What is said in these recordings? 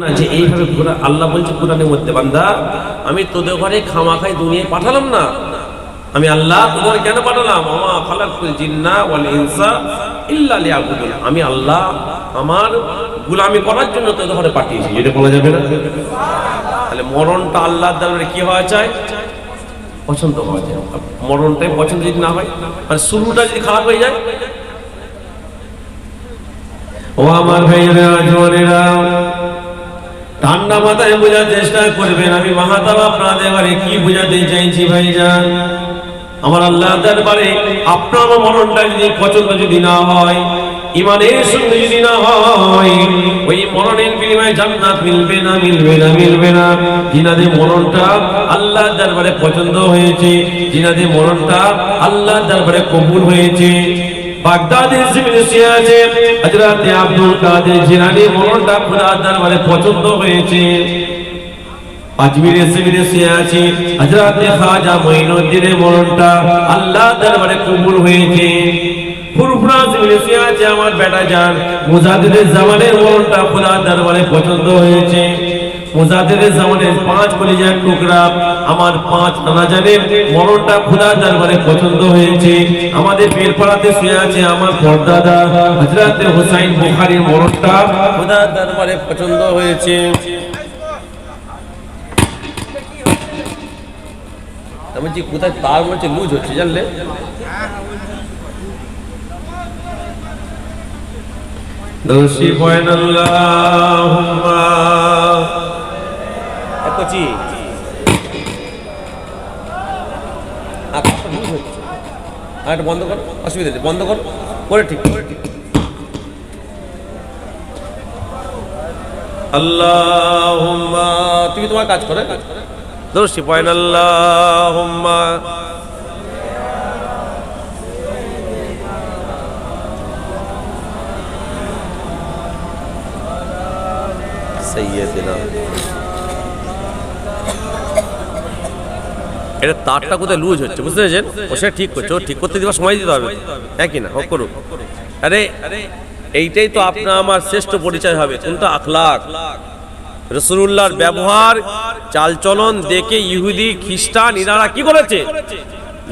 না যে এইভাবে আল্লাহ বলছে, কোরআনের মধ্যে, বান্দা, আমি তোদের ঘরে খামাখাই দুনিয়ায় পাঠালাম না। আমি আল্লাহ তোদের কেন পাঠালাম? আমা খালাকুল জিন্না ওয়াল ইনসা ইল্লা আমি আল্লাহ আমার গুলামি করার জন্য তোদের ঘরে পাঠিয়েছি। এটা বলা যাবে না? তাহলে মরণটা আল্লাহর দরবারে কি হওয়া চাই? পছন্দ হওয়া যায় মরণটাই পছন্দ যদি না হয় মানে শুরুটা যদি খারাপ হয়ে যায়। ও আমার ভাইয়েরা, জোয়ানেরা ঠান্ডা মাথায় বোঝার চেষ্টা করবেন। আমি মাহাতাব আপনাদের এবারে কি বোঝাতে চাইছি ভাইজান? আমার আল্লাহ দরবারে আপনার মরণটা যদি পছন্দ যদি না হয় ইমানের সঙ্গে যদি না হয়, ওই মরণের বিনিময়ে জান্নাত মিলবে না মিলবে না মিলবে না। জিনাদের মরণটা আল্লাহ দরবারে পছন্দ হয়েছে। জিনাদের মরণটা আল্লাহ দরবারে কবুল হয়েছে। বাগদাদের জমিনে আছে। হযরত আব্দুল কাদের জিলানী মরণটা খোদার দরবারে পছন্দ হয়েছে। আজমিরের জমিনে শুয়ে আছে। হযরত খাজা মঈনুদ্দিনের মরণটা আল্লাহ দরবারে কবুল হয়েছে। ফুরফুরা শুয়ে আছে আমার বেটা জান মুজাদ্দিদের জামানের মরণটা খোদার দরবারে পছন্দ হয়েছে। মুজাদের জামানের পাঁচ কলিজার টুকরা, আমার পাঁচ নানাজানের মরণটা খুদার দরবারে পছন্দ হয়েছে। আমাদের পীরপাড়াতে শুয়ে আছে আমার পর্দাদা হজরত হুসাইন বুখারীর মরণটা খুদার দরবারে পছন্দ হয়েছে। আমি যে কোথায় তার মধ্যে লুজ হচ্ছে, জানলে? দোষী পয়ন আল্লাহুম্মা কচি আর একটা বন্ধ করো, অসুবিধা নেই, বন্ধ করো, করে ঠিক করে ঠিক। আল্লাহুম্মা, তুমি তোমার কাজ করে দোষী পয়ন আল্লাহুম্মা। সৈয়দিনা এটা তারটা কোথায় লুজ হচ্ছে, বুঝতে পেরেছেন? ও সেটা ঠিক করছে, ও ঠিক করতে দিবার সময় দিতে হবে। একই না? হোক করুক। আরে, এইটাই তো আপনার আমার শ্রেষ্ঠ পরিচয় হবে কোনটা আখলাক। রসুল্লাহর ব্যবহার, চালচলন দেখে ইহুদি, খ্রিস্টান ইনারা কি করেছে?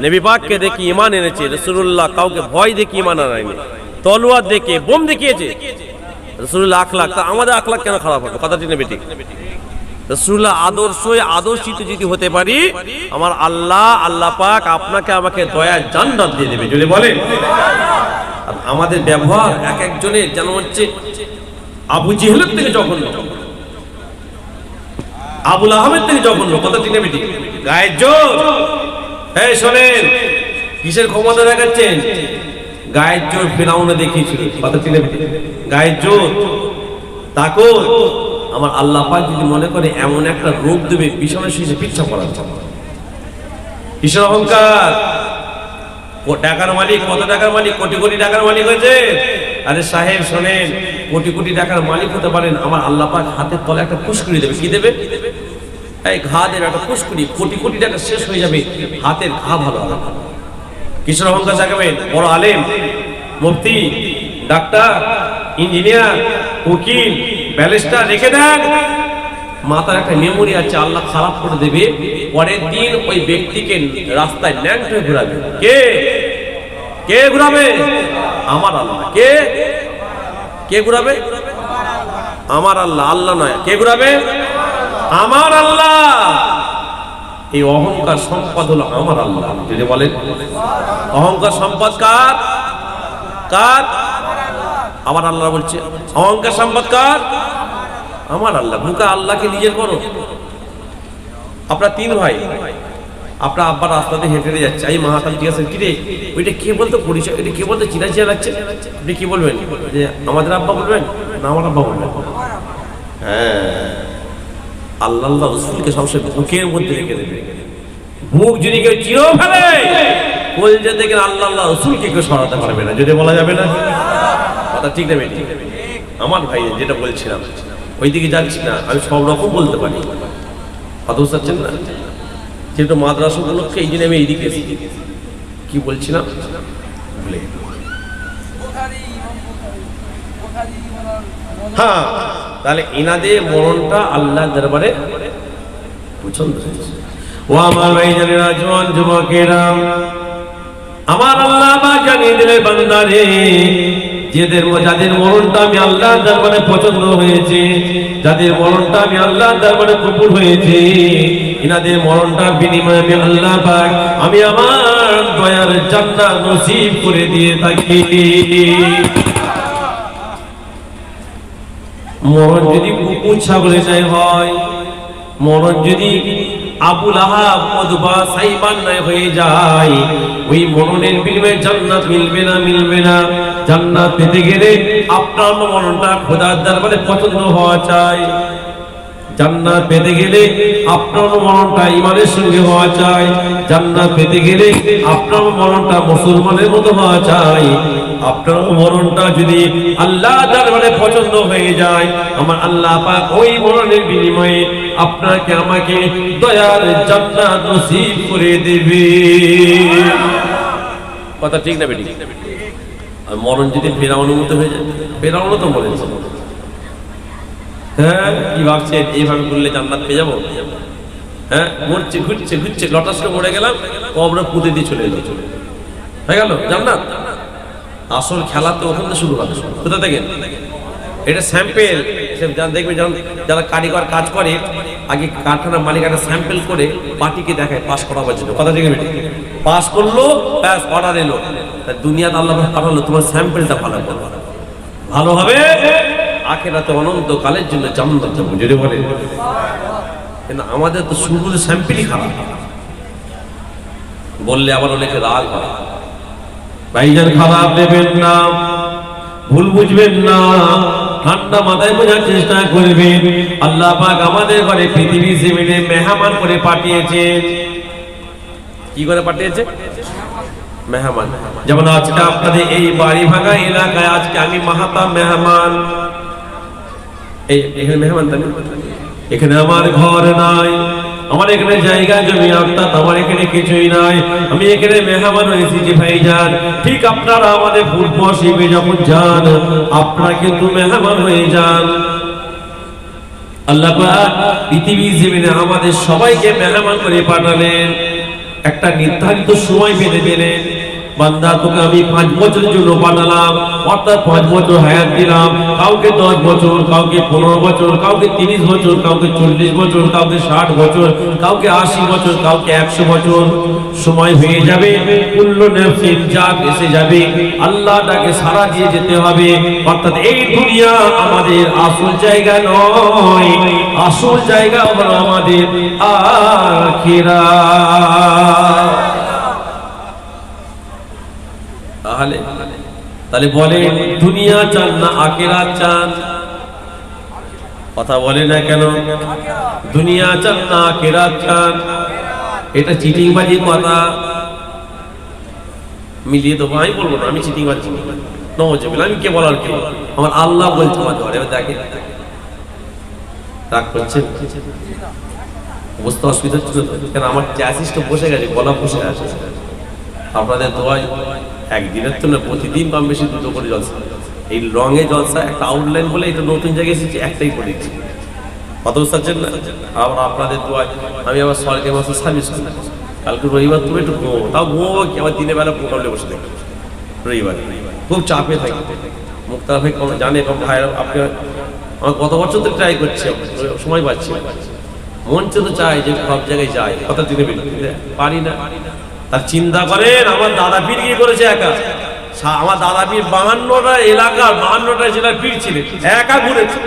নবী পাককে দেখে ইমান এনেছে রসুল্লাহ কাউকে ভয় দেখে ইমান আনায়নি, তলোয়ার দেখে বোম দেখিয়েছে। রসুল্লাহ আখলাক, তা আমাদের আখলাক কেন খারাপ হবে? কথাটি নেবে ঠিক রসুল্লাহ আদর্শই আদর্শিত যদি হতে পারি, আমার আল্লাহ আল্লাহ পাক আপনাকে আমাকে দয়া, জান্নাত দিয়ে দেবে। যদি বলেন। আমাদের ব্যবহার এক একজনের যেন হচ্ছে আবু জিহেলের থেকে জঘন্য। আবুল আহমেদ থেকে জঘন্য। কথা ঠিক ঠিক গায়ের জোর। এই শোনেন, কিসের ক্ষমতা দেখাচ্ছেন? গায়ের জোর ফেরাউনে দেখিয়েছিল। কথা ঠিক নেবে গায়ের জোর। তাকো আমার আল্লাহ পাক যদি মনে করে এমন একটা রূপ দেবে পিছনে শুয়ে পিচ্ছা করার জন্য কিসের অহংকার? টাকার মালিক, কত টাকার মালিক? কোটি কোটি টাকার মালিক হয়েছে। আরে সাহেব, শোনেন, কোটি কোটি টাকার মালিক হতে পারেন, আমার আল্লাহ পাক হাতের তলে একটা পুষ্কুরি দেবে। কি দেবে? এই ঘা দেবে, একটা পুষ্কুরি। কোটি কোটি টাকা শেষ হয়ে যাবে, হাতের ঘা ভালো হবে না। কিসের অহংকার জাগাবেন? বড় আলেম, মুফতি, ডাক্তার, ইঞ্জিনিয়ার উকিল ব্যারিস্টার রেখে দেন। মাথার একটা মেমোরি আছে, আল্লাহ খারাপ করে দেবে। পরের দিন ওই ব্যক্তিকে রাস্তায় ল্যান্ড হয়ে ঘুরাবে। কে? কে ঘুরাবে? আমার আল্লাহ। কে? কে ঘুরাবে? আমার আল্লাহ। আল্লাহ নয়। কে ঘুরাবে? আমার আল্লাহ। এই অহংকার সম্পদ হলো আমার আল্লাহ। যদি বলেন। অহংকার সম্পদ কার? কার? আমার আল্লাহ বলছে, অহংকার সম্পদ কার আমার আল্লাহ বুকা আল্লাহকে নিজের করো। আপনার তিন ভাই, আপনার আব্বার রাস্তাতে হেঁটে হেঁটে যাচ্ছে। এই মাহাতাম ঠিক আছে কিরে, ওইটা কে বলতো পরিচয়? এটা কে বলতো চিনা চিনা লাগছে? আপনি কি বলবেন? যে আমাদের আব্বা বলবেন? না, আমার আব্বা বলবেন। হ্যাঁ। আল্লাহ আল্লাহ রসুলকে সবসময় বুকের মধ্যে রেখে দেবে। বুক যদি কেউ চিরো ফেলে কলজা থেকে আল্লাহ আল্লাহ রসুলকে কেউ সরাতে পারবে না। যদি বলা যাবে না? কথা ঠিক নেবে আমার ভাই যেটা বলছিলাম ওই দিকে যাচ্ছি না, আমি সব রকম বলতে পারি। কথা বুঝতে না? যেহেতু মাদ্রাসা উপলক্ষে এই জন্য আমি এইদিকে কি বলছিলাম? হ্যাঁ তাহলে ইনাদের মরণটা আল্লাহ দরবারে পছন্দ ও আমার ভাই জানেরা জোয়ান যুবকেরা, আমার আল্লাহ বা জানিয়ে দিলে বান্দারে যাদের যাদের মরণটা আমি আল্লাহ দরবারে পছন্দ হয়েছে, যাদের মরণটা আমি আল্লাহ দরবারে কবুল হয়েছে, ইনাদের মরণটার বিনিময়ে আমি আল্লাহ পাক আমি আমার দয়ার জান্নাত নসিব করে দিয়ে থাকি। মরণ যদি কুকুর ছাগলে নাই হয়, মরণ যদি আবুল আহাব অথবা সাইবান নাই হয়ে যায়, ওই মরণের বিনিময়ে জান্নাত মিলবে না মিলবে না। জান্নাত পেতে গেলে আপনার মরণটা খোদার দরবারে পছন্দ হওয়া চাই? জান্নাত পেতে গেলে আপনার মরণটা ইমানের সঙ্গে হওয়া চাই। জান্নাত পেতে গেলে আপনার মরণটা মুসলমানের মতো হওয়া চাই। আপনার মরণটা যদি আল্লাহ দরবারে পছন্দ হয়ে যায়, আমার আল্লাহ পাক ওই মরণের বিনিময়ে আপনাকে আমাকে দয়ার জান্নাত নসিব করে দেবে। কথা ঠিক না বেটি? মরণ যদি ফেরাউনের মতো হয়ে যায় ফেরাউনও তো মরেছে। হ্যাঁ কি ভাবছেন এইভাবে করলে জান্নাত পেয়ে যাব? হ্যাঁ মরছে, ঘুরছে ঘুরছে লটাস করে মরে গেলাম কবরে পুঁতে দিয়ে চলে এলো। হয়ে গেল, জান্নাত। আসল খেলা তো ওখান থেকে শুরু হবে। কোথা থেকে? এটা স্যাম্পেল। দেখবে, যখন যারা কারিগর কাজ করে, আগে কারখানার মালিক একটা স্যাম্পেল করে পার্টিকে দেখায়, পাস করাবার জন্য। কথা ঠিক পাস করল, ব্যাস অর্ডার এলো। দুনিয়াতে আল্লাহ পাঠালো, তোমার স্যাম্পেলটা ভালো ভালো হবে? আখেরাতে অনন্তকালের জন্য জান্নাত বলে। কিন্তু আমাদের তো শুরু স্যাম্পেলই খারাপ। বললে আবার অনেকে রাগ হয়। ভাইজান খারাপ দেবেন না, ভুল বুঝবেন না, ঠান্ডা মাথায় বোঝার চেষ্টা করবেন। আল্লাহ পাক আমাদের ঘরে পৃথিবী জমিনে মেহমান করে পাঠিয়েছেন। কি করে পাঠিয়েছে? মেহমান। যেমন আজকে আপনাদের এই বাড়ি ভাঙা এলাকায় আজকে আমি মাহাতা মেহমান। এই এখানে মেহমান এখানে আমার ঘর নাই আমার এখানে জায়গা জমি অর্থাৎ আমার এখানে কিছুই নাই। আমি এখানে মেহমান হয়েছি যে ভাইজান ঠিক আপনারা আমাদের পূর্ব শিবে যখন যান আপনারা কিন্তু মেহমান হয়ে যান। আল্লাহ পাক পৃথিবী জমিনে আমাদের সবাইকে মেহমান করে পাঠালেন। একটা নির্ধারিত সময় বেঁধে দিলেন। বান্দা, তোকে আমি পাঁচ বছরের জন্য বানালাম, অর্থাৎ পাঁচ বছর হায়াত দিলাম। কাউকে দশ বছর, কাউকে পনেরো বছর, কাউকে তিরিশ বছর, কাউকে চল্লিশ বছর, কাউকে ষাট বছর, কাউকে আশি বছর, কাউকে একশো বছর। সময় হয়ে যাবে, কুল্ল এসে যাবে। আল্লাহটাকে সারা দিয়ে যেতে হবে। অর্থাৎ এই দুনিয়া আমাদের আসল জায়গা নয়। আসল জায়গা হলো আমাদের আখিরা তাহলে? তাহলে বলে, দুনিয়া চান না আখেরা চান। কথা বলে না কেন? দুনিয়া চান না আখেরা চান। এটা চিটিংবাজির কথা। মিলিয়ে দেবো আমি বলব না, আমি চিটিংবাজি। নজবিল আমি কে বলার কে? আমার আল্লাহ বলছে আমার ঘরে দেখে রাগ করছেন? অবস্থা অসুবিধা তো? কেন, আমার চ্যাসিস তো বসে গেছে, গলা বসে আছে আপনাদের দোয়ায় একদিনের তো না প্রতিদিন কম বেশি দুটো করে জলসা। এই রঙে জলসা একটা আউটলাইন বলে এটা নতুন জায়গায় এসেছি, একটাই করেছি কত বুঝতে না আবার আপনাদের দোয়ায় আমি আবার সরকারি মাসে সার্ভিস করি। কালকে রবিবার তুমি একটু ঘুমো তাও ঘুমোবো কি? আমার দিনের বেলা প্রোগ্রামে বসে থাকি রবিবার। খুব চাপে থাকি। মুক্তার ভাই কম জানে, কম ভাই আপনি আমার কত বছর তো ট্রাই করছি, সময় পাচ্ছি। মন তো চাই যে সব জায়গায় যায় কথা দিনে পারি না। তার চিন্তা করেন, আমার দাদা পীর কি করেছে একা? আমার দাদা পীর বাহান্নটা এলাকার বাহান্নটা জেলার পীর ছিলেন, একা ঘুরেছে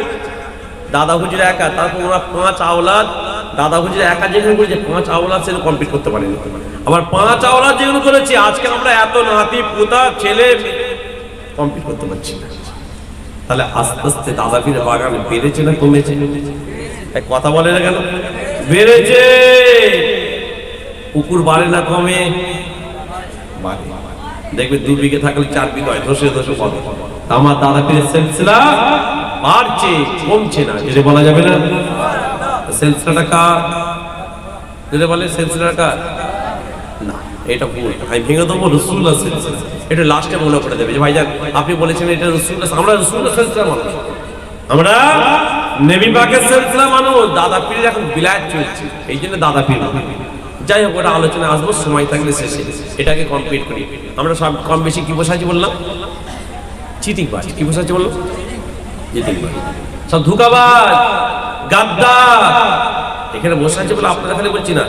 দাদা হুজুর একা, তারপর ওরা পাঁচ আওলাদ, দাদা হুজুর একা যেগুলো করেছে পাঁচ আওলাদ সেগুলো কমপ্লিট করতে পারেনি। আবার পাঁচ আওলাদ যেগুলো করেছি, আজকে আমরা এত নাতি, পুতা, ছেলে কমপ্লিট করতে পারছি না। তাহলে আস্তে আস্তে দাদা পীরের বাগান বেড়েছে না কমেছে? কথা বলে না কেন? বেড়েছে! পুকুর বাড়ে না কমে? দেখবে দু বিঘে থাকলে চার বিঘা হয়, ধসে ধসে পড়ে। আমার দাদা পীরের সিলসিলা বাড়ছে, কমছে না। যেটা বলা যাবে না? সিলসিলাটা কার? যেটা বলে সিলসিলাটা কার? না, এটা এটা লাস্টে মনে যে আপনি বলেছেন এটা আমরা মানুষ। আমরা মানুষ। দাদা পীরের এখন বিলায় চলছে। এই জন্য দাদা পীর। যাই হোক, ওটা আলোচনা আসব, সময় থাকলে শেষে এটাকে কমপ্লিট করি। আমরা সব কম বেশি কি বসাচ্ছি বললাম? চিটিং বাজ কি বসাচ্ছি বললাম চিটিং সব ধুকাবাজ, গাদ্দা। এখানে বসে আছে বলে আপনারা খালি বলছি না।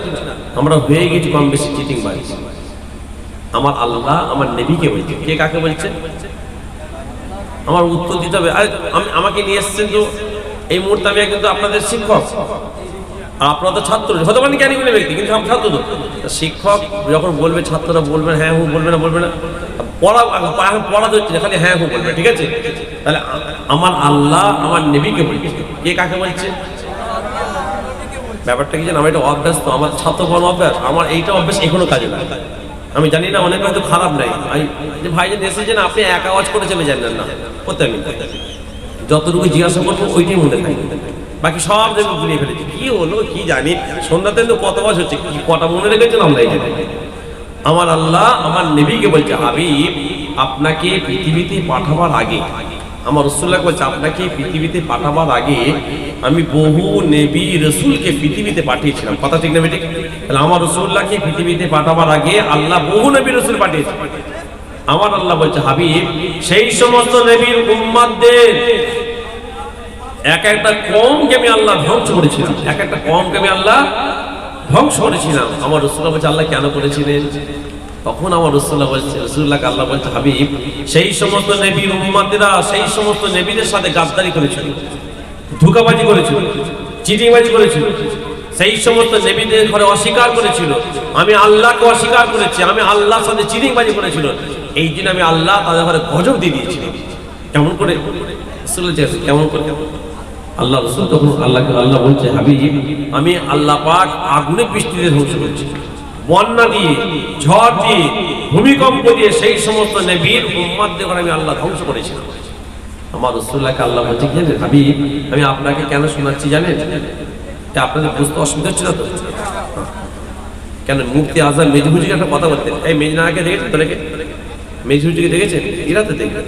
আমরা হয়ে গেছি কম বেশি চিটিং বাজ আমার আল্লাহ, আমার নেবিকে বলছে। কে কাকে বলছে? আমার উত্তর দিতে হবে। আরে, আমি, আমাকে নিয়ে এসেছেন তো? এই মুহূর্তে আমি কিন্তু আপনাদের শিক্ষক। আপনারা তো ছাত্র হতে পারেন জ্ঞানী গুণী ব্যক্তি কিন্তু আমি ছাত্র তো। শিক্ষক যখন বলবে ছাত্ররা বলবেন হ্যাঁ হু বলবে না বলবে না পড়া পড়াতে হচ্ছে না, খালি হ্যাঁ হু বলবে ঠিক আছে? তাহলে আমার আল্লাহ আমার নেবিকে বলছে। কে কাকে বলছে? ব্যাপারটা কি জানেন আমার এটা অভ্যাস তো আমার ছাত্র বড় অভ্যাস আমার এইটা অভ্যাস এখনও কাজে লাগে। আমি জানি না অনেক হয়তো খারাপ নাই। যে ভাইজান এসেছেন আপনি এক আওয়াজ করে চলে জানেন না করতে আমি যতটুকু জিজ্ঞাসা করব ওইটাই মনে থাকে। বাকি সব দেখে ভুলিয়ে ফেলেছি। কি হলো, কি জানি? সন্ধ্যাতে তো কত বয়স হচ্ছে? কি, কটা মনে রেখেছেন আমরা এই আমার আল্লাহ, আমার নেবিকে বলছে, হাবিব, আপনাকে পৃথিবীতে পাঠাবার আগে, আমার রসুল্লাহ বলছে, আপনাকে পৃথিবীতে পাঠাবার আগে আমি বহু নেবী রসুলকে পৃথিবীতে পাঠিয়েছিলাম। কথা ঠিক নেবে ঠিক তাহলে আমার রসুল্লাহকে পৃথিবীতে পাঠাবার আগে আল্লাহ বহু নবী রসুল পাঠিয়েছে। আমার আল্লাহ বলছে, হাবিব, সেই সমস্ত নবীর উম্মাদদের এক একটা কমকে আমি আল্লাহ ধ্বংস করেছিলাম। এক একটা কমকে আমি আল্লাহ ধ্বংস করেছিলাম। আমার রসুল্লাহ বলছে, আল্লাহ কেন করেছিলেন? তখন আমার রসুল্লাহ বলছে রসুল্লাহকে আল্লাহ বলছে, হাবিব, সেই সমস্ত নেবীর উম্মাদেরা সেই সমস্ত নেবীদের সাথে গাদ্দারি করেছিল, ধোকাবাজি করেছিল, চিটিংবাজি করেছিল, সেই সমস্ত নেবীদের ঘরে অস্বীকার করেছিল, আমি আল্লাহকে অস্বীকার করেছি, আমি আল্লাহর সাথে চিটিংবাজি করেছিল, এই জন্য আমি আল্লাহ তাদের ঘরে গজব দিয়ে দিয়েছিলাম। কেমন করে? কেমন করে? আল্লাহ রসুল তখন আল্লাহকে আল্লাহ বলছে, হাবিব, আমি আল্লাহ পাক আগুনে বৃষ্টিতে ধ্বংস করছি। বন্যা দিয়ে, ঝড় দিয়ে, ভূমিকম্প দিয়ে সেই সমস্ত নেবীর উম্মাদদের আমি আল্লাহ ধ্বংস করেছিলাম। আমার রসুল্লাহকে আল্লাহ বলছে, কি জানেন হাবিব? আমি আপনাকে কেন শোনাচ্ছি জানেন? আপনাদের বুঝতে অসুবিধা হচ্ছে না তো? কেন মুক্তি আজহার মেজহুজিকে একটা কথা বলতেন এই মেজনাকে দেখেছেন তো রেখে মেজহুজিকে দেখেছেন? এরা তো দেখবে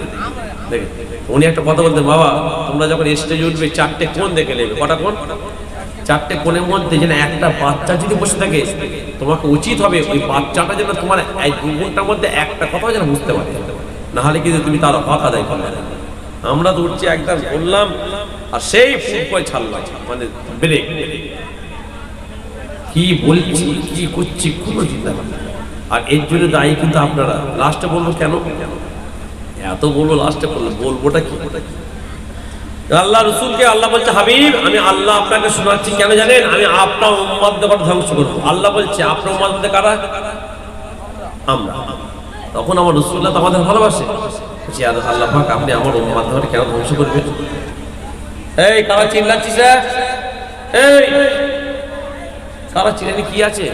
দেখে উনি একটা কথা বলতেন, বাবা, তোমরা যখন স্টেজে উঠবে, চারটে কোণ দেখে নেবে। কটা কোণ? চারটে কোণের মধ্যে যেন একটা বাচ্চা যদি বসে থাকে, তোমাকে উচিত হবে ওই বাচ্চাটা যেন তোমার এই দু ঘণ্টার মধ্যে একটা কথা যেন বুঝতে পারে। না হলে কিন্তু তুমি তার হক আদায় করবে। আমরা তো উঠছি একদম বললাম আর সেই ফুটবল ছাড়লাম মানে ব্রেক কি বলছি, কি করছি, কোনো চিন্তা আর এর জন্য দায়ী কিন্তু আপনারা। লাস্টে বলব কেন? এত বলব লাস্টে বলব বলবোটা কি? আল্লাহ রসুলকে আল্লাহ বলছে, হাবিব, আমি আল্লাহ আপনাকে শোনাচ্ছি, কেন জানেন? আমি আপনার উম্মাদ দেবার ধ্বংস করব। আল্লাহ বলছে, আপনার উম্মাদ কারা? আমরা। তখন আমার রসুল্লাহ তো আমাদের ভালোবাসে। আর আল্লাহ পাক, আপনি আমার উম্মাদ দেবার কেন ধ্বংস করবেন? এই, কারা চিল্লাচ্ছিস? এই! কারা চিল্লানি কি আছে?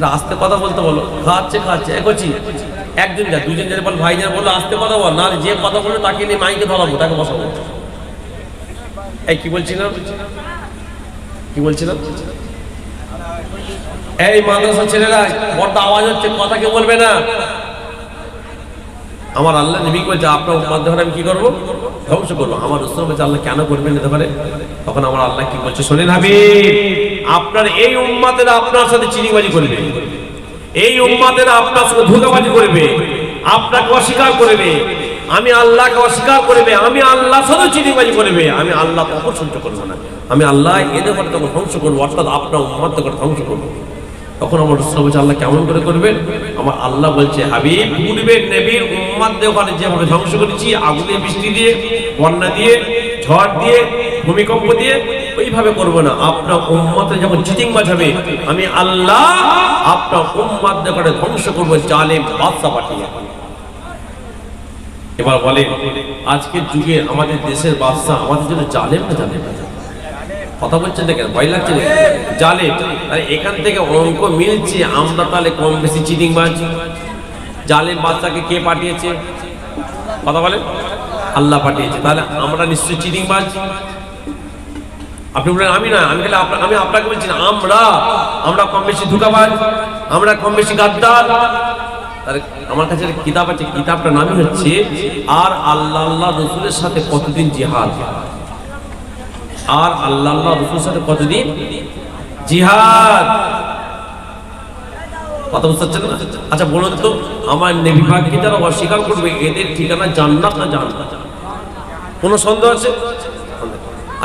না, আস্তে কথা বলতে বলো। খাচ্ছে খাচ্ছে এগোচ্ছি একজন যা দুজন যারা বল ভাই যারা বলল আস্তে কথা বল না যে কথা বলল তাকে নিয়ে মাইকে ধরাবো তাকে বসাবো। এই কি বলছিলাম? কি বলছিলাম? এই মাদ্রাসা ছেলেরা বড্ড আওয়াজ হচ্ছে কথা কেউ বলবে না। আমার আল্লাহ নবী বলছে আপনার মাধ্যমে আমি কি করব? ধ্বংস করব আমার রসুল বলছে, আল্লাহ কেন করবেন নিতে পারে? তখন আমার আল্লাহ কি বলছে, শোনেন হাবি আপনার এই উম্মাতেরা আপনার সাথে চিনিবাজি করবে। এই উম্মাতেরা আপনার সাথে ধোকাবাজি করবে। আপনাকে অস্বীকার করবে। আমি আল্লাহকে অস্বীকার করবে। আমি আল্লাহ সাথে চিনিবাজি করবে। আমি আল্লাহ তখন সহ্য করব না। আমি আল্লাহ এদের করে তখন ধ্বংস করব, অর্থাৎ আপনার উম্মাদের করে ধ্বংস করব। তখন আমার রসুল বলছে, আল্লাহ কেমন করে করবেন? আমার আল্লাহ বলছে, হাবিব পূর্বের নেবীর উম্মাদ ওখানে যেভাবে ধ্বংস করেছি, আগুনে, বৃষ্টি দিয়ে, বন্যা দিয়ে, ঝড় দিয়ে, ভূমিকম্প দিয়ে, ওইভাবে করব না। আপনার উম্মাতে যখন চিটিং বাজাবে, আমি আল্লাহ আপনার উম্মাদ করে ধ্বংস করব, জালেম বাদশা পাঠিয়ে এবার বলে আজকের যুগে আমাদের দেশের বাদশা আমাদের জন্য জালেম না জালেম না। কথা বলছেন কেন ভয় লাগছে জালে, আরে এখান থেকে অঙ্ক মিলছে, আমরা তাহলে কম বেশি চিটিং বাজ জালেম বাচ্চাকে কে পাঠিয়েছে? কথা বলেন? আল্লাহ পাঠিয়েছে, তাহলে আমরা নিশ্চয়ই চিটিং বাজ আপনি বলেন, আমি না, আমি আমি আপনাকে বলছি না, আমরা আমরা কম বেশি ধোকাবাজ, আমরা কম বেশি গাদ্দার। আমার কাছে কিতাব আছে, কিতাবটার নামই হচ্ছে, আর আল্লাহ আল্লাহ রসুলের সাথে কতদিন জিহাদ? আর আল্লাহ আল্লাহ রসুলের সাথে কতদিন? জিহাদ। কথা বুঝতে পারছেন আচ্ছা বলুন তো, আমার পাককে যারা অস্বীকার করবে? এদের ঠিকানা জান্নাত না জান্নাত কোনো সন্দেহ আছে?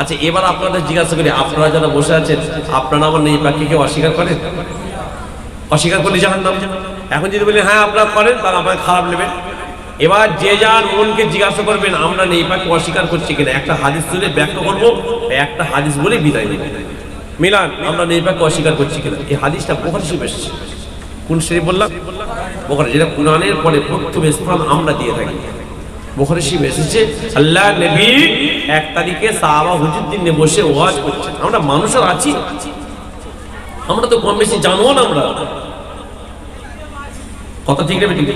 আচ্ছা এবার আপনাদের জিজ্ঞাসা করি, আপনারা যারা বসে আছেন, আপনারা আমার নেই পাখিকে অস্বীকার করেন? অস্বীকার করলে জাহান নাম এখন যদি বলি হ্যাঁ আপনারা করেন, তাহলে আপনার খারাপ নেবেন। এবার যে যার মনকে জিজ্ঞাসা করবেন, আমরা নেই পাখি অস্বীকার করছি কিনা? একটা হাদিস তুলে ব্যাখ্যা করব, একটা হাদিস বলে বিদায় নেবেন মিলান, আমরা নেই পাখি অস্বীকার করছি কিনা? এই হাদিসটা বোখারি এসেছে। কোন শরীফ বললাম? বোখারি, যেটা কোরআনের পরে প্রথম স্থান আমরা দিয়ে থাকি। বোখারি শরীফ এসেছে, আল্লাহ নবী এক তারিখে সাহাবা হুজুদ্দিন নিয়ে বসে ওয়াজ করছে আমরা মানুষ আর আছি। আমরা তো কম বেশি জানব না আমরা। কথা ঠিক নেবে ঠিক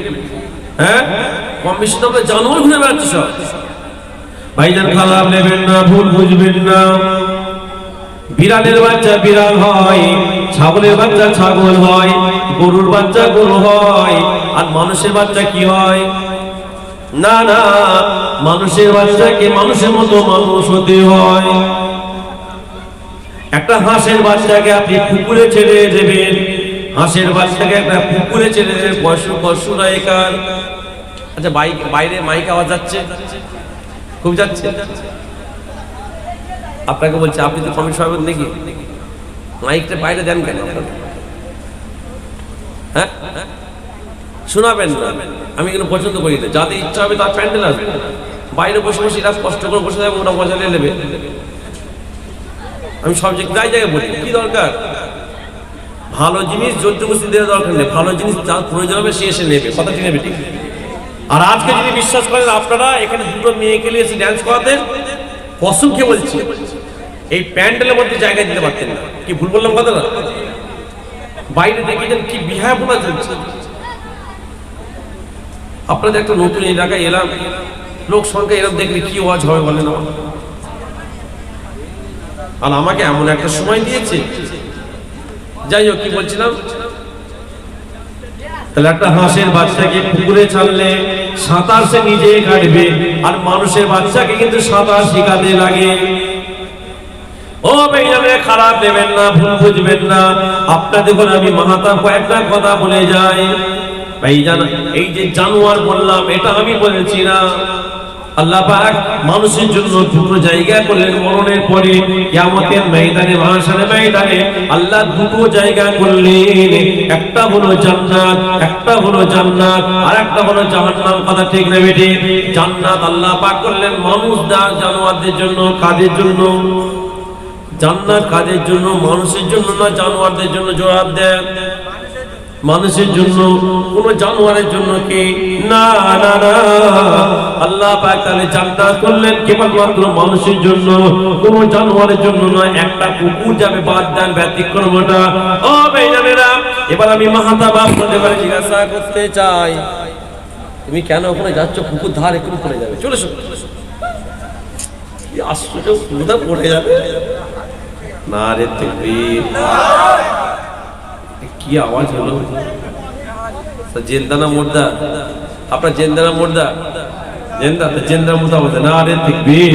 হ্যাঁ? কম বেশি তো আমরা জানব ঘুরে বেড়াচ্ছি ভাইজান খারাপ নেবেন না ভুল বুঝবেন না বিড়ালের বাচ্চা বিড়াল হয়, ছাগলের বাচ্চা ছাগল হয়, গরুর বাচ্চা গরু হয়, আর মানুষের বাচ্চা কি হয়? না না, মানুষের বাচ্চাকে মানুষের মতো মানুষ হতে হয়। একটা হাঁসের বাচ্চাকে আপনি পুকুরে ছেড়ে দেবেন, হাঁসের বাচ্চাকে একটা পুকুরে ছেড়ে দেবেন পশু পশু রায়কার আচ্ছা বাইক, বাইরে মাইক আওয়াজ যাচ্ছে? খুব যাচ্ছে? আপনাকে বলছি, আপনি তো কমিটি সভাপতি নাকি? মাইকটা বাইরে দেন কেন? হ্যাঁ? শোনাবেন না। আমি এগুলো পছন্দ করি না। যাদের ইচ্ছা হবে তার প্যান্ডেল আসবে। বাইরে বসে বসে এরা কষ্ট করে বসে থাকবে ওরা মজা নিয়ে নেবে। আমি সব জায়গায় জায়গায় বলি, কি দরকার? ভালো জিনিস জোর জবস্তি দেওয়া দরকার নেই। ভালো জিনিস যার প্রয়োজন হবে সে এসে নেবে। কথা নেবে ঠিক? আর আজকে যদি বিশ্বাস করেন, আপনারা এখানে দুটো মেয়েকে নিয়ে এসে ড্যান্স করাতেন কসম কে বলছি, এই প্যান্ডেলের মধ্যে জায়গা দিতে পারতেন না। কি ভুল বললাম কথা না বাইরে দেখেছেন কি বিহার বোনা চলছে। আপনাদের একটা নতুন এলাকায় এলাম, লোক সংখ্যা এরকম দেখলে কি ওয়াজ হবে বলে না আর আমাকে এমন একটা সময় দিয়েছে। যাই হোক, কি বলছিলাম? তাহলে একটা হাঁসের বাচ্চাকে পুকুরে ছাড়লে সাঁতার সে নিজে কাটবে। আর মানুষের বাচ্চাকে কিন্তু সাঁতার শিখাতে লাগে। ও বেজামে খারাপ নেবেন না, ভুল বুঝবেন না। আপনার দেখুন, আমি মাহাতা কয়েকটা কথা বলে যাই। এই যে জানোয়ার বললাম, এটা আমি বলেছি না। আল্লাহ মানুষের জন্য দুটো জায়গা করলেন মরণের পরে আল্লাহ দুটো জায়গা করলেন। একটা হলো জান্নাত, একটা হলো জান্নাত আর একটা হলো জাহান্নাম। কথা ঠিক না বেটে জান্নাত আল্লাহ পাক করলেন মানুষ দা জানোয়ারদের জন্য, কাদের জন্য? জান্নাত কাদের জন্য? মানুষের জন্য না জানোয়ারদের জন্য? জবাব দেন। মানুষের জন্য, কোন জানোয়ারের জন্য কি? না না না। আল্লাহ পাক তাহলে জান্নাত করলেন কেবলমাত্র মানুষের জন্য, কোন জানোয়ারের জন্য নয়, একটা কুকুর যাবে বাদ দেন ব্যতিক্রমটা। ও বেজানেরা এবার আমি মাহাতাব আপনাদের এবারে জিজ্ঞাসা করতে চাই। তুমি কেন ওখানে যাচ্ছ? কুকুর ধার একটু পড়ে যাবে। চলে এসো। আশ্চর্য পড়ে যাবে। না রে তকবীর কি আওয়াজ হলো? জেন্দানা মুর্দা। আপনার জেন্দানা মুর্দা? জেন্দা জেন্দা মুর্দা বলতে না রে তকবীর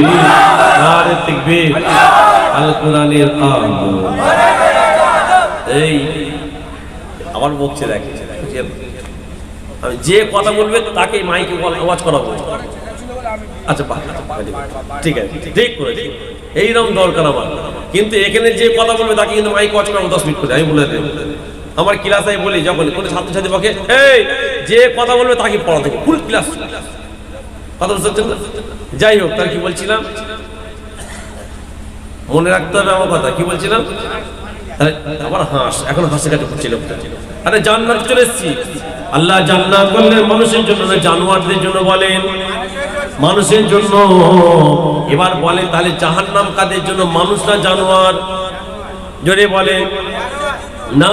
না রে তকবীর। আল কোরআনের এই আমার বকছে দেখে আমি যে কথা বলবে তাকে মাইকে আওয়াজ করাবো আচ্ছা আচ্ছা, ঠিক আছে। ঠিক করে এইরকম দরকার আমার। কিন্তু এখানে যে কথা বলবে তাকে কিন্তু মাইক ওয়াচ করাবো দশ মিনিট করে। আমি বলে দেবো। আমার ক্লাসে বলি, যখন কোনো ছাত্রছাত্রী পক্ষে এই, যে কথা বলবে তাকে পড়া দেবো ফুল ক্লাস কথা বুঝতে যাই হোক তার কি বলছিলাম? মনে রাখতে হবে আমার কথা, কি বলছিলাম? আবার হাঁস, এখন আরে, জান্নাত চলে আল্লাহ জান্নাত মানুষের জন্য জানোয়ারদের জন্য বলেন। মানুষের জন্য। এবার তাহলে জাহান্নাম কাদের জন্য? মানুষ না জানোয়ার? জোরে বলে না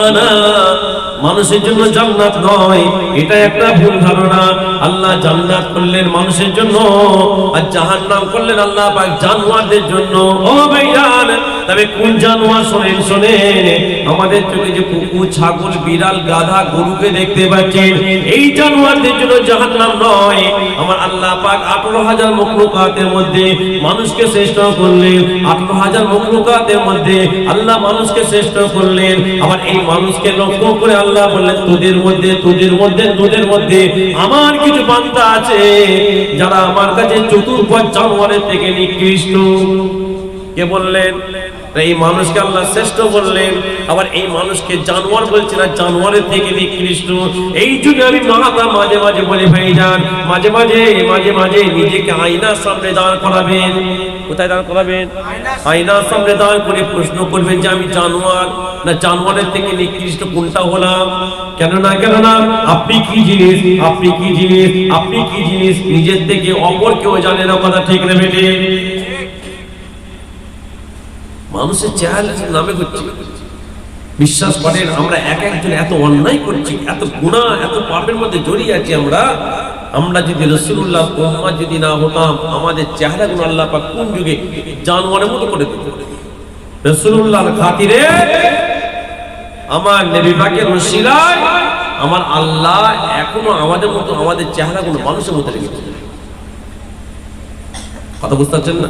মানুষের জন্য জান্নাত নয়, এটা একটা ভুল ধারণা। আল্লাহ জান্নাত করলেন মানুষের জন্য, আর জাহান্নাম করলেন আল্লাহ পাক জানোয়ারদের জন্য। ও ভাইজান, তবে কোন জানোয়ার শোনেন শোনেন, আমাদের চোখে যে কুকুর, ছাগল, বিড়াল, গাধা, গরুকে দেখতে পাচ্ছেন, এই জানোয়ারদের জন্য জাহান্নাম নয়। আমার আল্লাহ পাক আঠারো হাজার মধ্যে মানুষকে শ্রেষ্ঠ করলেন। আঠারো হাজার মখলুকাতের মধ্যে আল্লাহ মানুষকে শ্রেষ্ঠ করলেন। আবার এই মানুষকে লক্ষ্য করে আল্লাহ বললেন, তোদের মধ্যে তোদের মধ্যে তোদের মধ্যে আমার কিছু বান্দা আছে যারা আমার কাছে চতুর্পদ জানোয়ারের থেকে নিকৃষ্ট। কে বললেন? এই মানুষকে আল্লাহ শ্রেষ্ঠ বললেন। আবার এই মানুষকে জানোয়ার বলছে না, জানোয়ারের থেকে নিকৃষ্ট। এই জন্য আমি মাথা মাঝে মাঝে বলে, ভাই যান, মাঝে মাঝে মাঝে মাঝে নিজেকে আয়নার সামনে দাঁড় করাবেন। কোথায় দাঁড় করাবেন? আয়নার সামনে দাঁড় করে প্রশ্ন করবেন যে, আমি জানোয়ার না জানোয়ারের থেকে নিকৃষ্ট কোনটা হলাম? কেন না কেন না আপনি কি জিনিস? আপনি কি জিনিস? আপনি কি জিনিস? নিজের থেকে অপর কেউ জানে না, কথা ঠিক না বেটে মানুষের চেহারা নামে করছি। বিশ্বাস করেন, আমরা এক একজন এত অন্যায় করছি, এত গুণা এত পাপের মধ্যে জড়িয়ে আছি আমরা। আমরা যদি রসুল্লাহ মোহাম্মদ যদি না হতাম, আমাদের চেহারাগুলো আল্লাহ পাক কোন যুগে জানোয়ারের মতো করে দিত? রসুল্লাহর খাতিরে আমার নবী পাকের আমার আল্লাহ এখনও আমাদের মতো, আমাদের চেহারাগুলো মানুষের মতো রেখেছে। কথা বুঝতে পারছেন না?